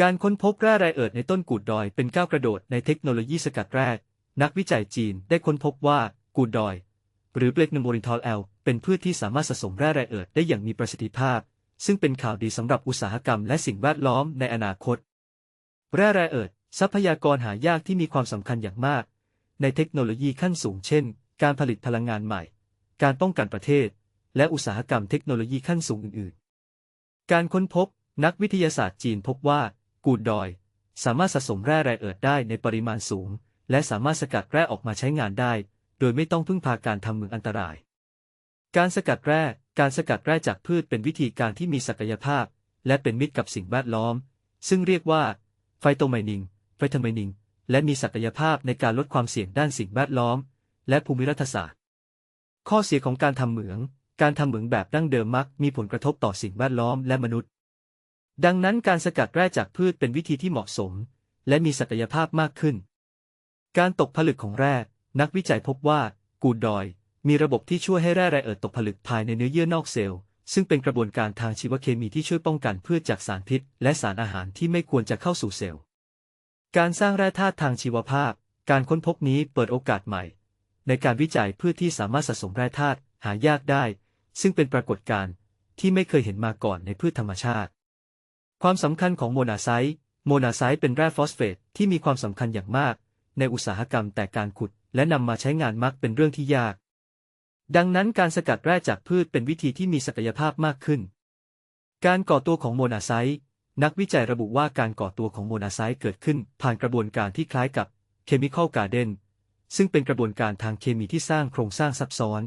การค้นพบแร่ไรเอิร์ธในต้นกูดดอยเป็นก้าวกระโดดในเทคโนโลยีสกัดแรกนักวิจัยจีนได้ค้นพบว่ากูดดอย หรือเบลกนโมรินทอลแอลเป็นพืชที่สามารถสะสมแร่ไรเอิร์ธได้อย่างมีประสิทธิภาพ ซึ่งเป็นข่าวดีสำหรับอุตสาหกรรมและสิ่งแวดล้อมในอนาคต แร่ไรเอิร์ธทรัพยากรหายากที่มีความสำคัญอย่างมาก ในเทคโนโลยีขั้นสูงเช่น การผลิตพลังงานใหม่ การป้องกันประเทศ และอุตสาหกรรมเทคโนโลยีขั้นสูงอื่น ๆ การค้นพบ นักวิทยาศาสตร์จีนพบว่า กูดดอย สามารถสะสมแร่ไรเอิร์ได้ในปริมาณสูง และสามารถสกัดแร่ออกมาใช้งานได้ โดยไม่ต้องพึ่งพาการทำเมืองอันตราย การสกัดแร่ การสกัดแร่จากพืชเป็นวิธีการที่มีศักยภาพ และเป็นมิตรกับสิ่งแวดล้อม ซึ่งเรียกว่าไฟโตไมนิงไฟโตไมนิง และมีศักยภาพในการลดความเสี่ยงด้านสิ่งแวดล้อม และภูมิรัฐศาสตร์ ข้อเสียของการทำเหมือง การทำเหมืองแบบดั้งเดิมมักมีผลกระทบต่อสิ่งแวดล้อมและมนุษย์ ดังนั้นการสกัดแร่จากพืชเป็นวิธีที่เหมาะสม และมีศักยภาพมากขึ้น การตกผลึกของแร่นักวิจัยพบว่า กูดดอย มีระบบที่ช่วยให้แร่ไรเอิร์ตกผลึกภายในเนื้อเยื่อนอกเซลล์ ซึ่งเป็นกระบวนการทางชีวเคมีที่ช่วยป้องกันพืชจากสารพิษ และสารอาหารที่ไม่ควรจะเข้าสู่เซลล์ การสร้างแร่ธาตุทางชีวภาพ การค้นพบนี้เปิดโอกาสใหม่ ในการวิจัยพืชที่สามารถสะสมแร่ธาตุหายากได้ ซึ่งเป็นปรากฏการณ์ที่ไม่เคยเห็นมาก่อนในพืชธรรมชาติ ความสำคัญของโมนาไซต์โมนาไซต์เป็นแร่ฟอสเฟตที่มีความสำคัญอย่างมาก ในอุตสาหกรรมแต่การขุด และนำมาใช้งานมักเป็นเรื่องที่ยาก ดังนั้นการสกัดแร่จากพืชเป็นวิธีที่มีศักยภาพมากขึ้น การก่อตัวของโมนาไซต์นักวิจัยระบุว่าการก่อตัวของโมนาไซต์เกิดขึ้น ผ่านกระบวนการที่คล้ายกับเคมีคอลการ์เดนซึ่งเป็นกระบวนการทางเคมีที่สร้างโครงสร้างซับซ้อน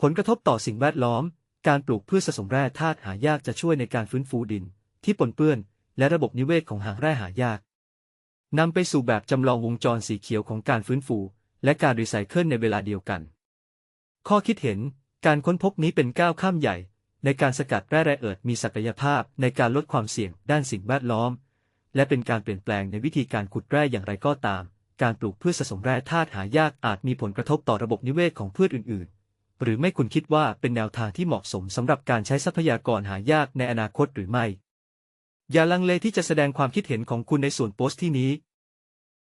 ผลกระทบต่อสิ่งแวดล้อม การปลูกพืชสะสมแร่ธาตุหายากจะช่วยในการฟื้นฟูดิน ที่ปนเปื้อน และระบบนิเวศของหางแร่หายากนำไปสู่แบบจำลองวงจรสีเขียวของการฟื้นฟู และการรีไซเคิลในเวลาเดียวกัน ข้อคิดเห็นการค้นพบนี้เป็นก้าวข้ามใหญ่ ในการสกัดแร่แร่เอิร์ธมีศักยภาพในการลดความเสี่ยงด้านสิ่งแวดล้อม และเป็นการเปลี่ยนแปลงในวิธีการขุดแร่อย่างไรก็ตาม การปลูกพืชสะสมแร่ธาตุหายากอาจมีผลกระทบต่อระบบนิเวศของพืชอื่น ๆ หรือไม่คุณคิดว่าเป็นแนวทางที่เหมาะสมสำหรับการใช้ทรัพยากรหายากในอนาคตหรือไม่ อย่าลังเลที่จะแสดงความคิดเห็นของคุณในส่วนโพสต์ที่นี้